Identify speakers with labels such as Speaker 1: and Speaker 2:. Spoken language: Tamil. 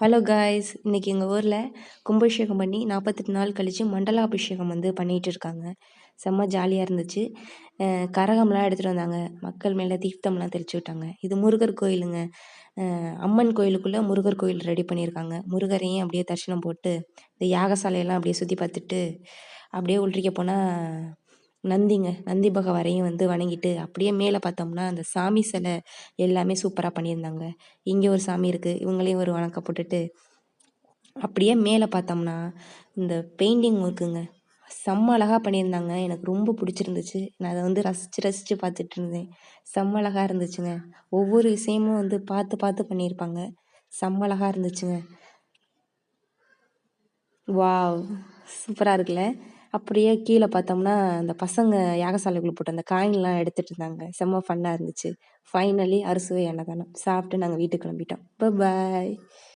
Speaker 1: ஹலோ காய்ஸ் இன்றைக்கி எங்கள் ஊரில் கும்பாபிஷேகம் பண்ணி நாற்பத்தெட்டு நாள் கழித்து மண்டலாபிஷேகம் வந்து பண்ணிகிட்டு இருக்காங்க. செம்ம ஜாலியாக இருந்துச்சு. கரகம்லாம் எடுத்துகிட்டு வந்தாங்க. மக்கள் மேலே தீர்த்தம்லாம் தெளிச்சு விட்டாங்க. இது முருகர் கோயிலுங்க. அம்மன் கோயிலுக்குள்ளே முருகர் கோயில் ரெடி பண்ணியிருக்காங்க முருகரையும் அப்படியே தரிசனம் போட்டு இந்த யாகசாலையெல்லாம் அப்படியே சுற்றி பார்த்துட்டு அப்படியே உள்ளிக்க போனால் நந்திங்க. நந்தி பகவாரையும் வந்து வணங்கிட்டு அப்படியே மேலே பார்த்தோம்னா அந்த சாமி சிலை எல்லாமே சூப்பராக பண்ணியிருந்தாங்க. இங்கே ஒரு சாமி இருக்குது இவங்களையும் ஒரு வணக்கம் போட்டுட்டு அப்படியே மேலே பார்த்தோம்னா இந்த பெயிண்டிங் ஒர்க்குங்க செம்ம அழகாக பண்ணியிருந்தாங்க. எனக்கு ரொம்ப பிடிச்சிருந்துச்சு. நான் அதை வந்து ரசித்து ரசித்து பார்த்துட்டு இருந்தேன். செம்ம அழகாக இருந்துச்சுங்க. ஒவ்வொரு விஷயமும் வந்து பார்த்து பார்த்து பண்ணியிருப்பாங்க. செம்ம அழகாக இருந்துச்சுங்க. வாவ்! சூப்பராக இருக்குல்ல? அப்படியே கீழே பார்த்தோம்னா அந்த பசங்க யாகசாலைக்குள்ள போட்டு அந்த காயின்லாம் எடுத்துட்டு இருந்தாங்க. செம்ம ஃபன்னாக இருந்துச்சு. ஃபைனலி அறுசுவை அன்னதானம். சாப்பிட்டு நாங்கள் வீட்டுக்கு கிளம்பிட்டோம். பாய்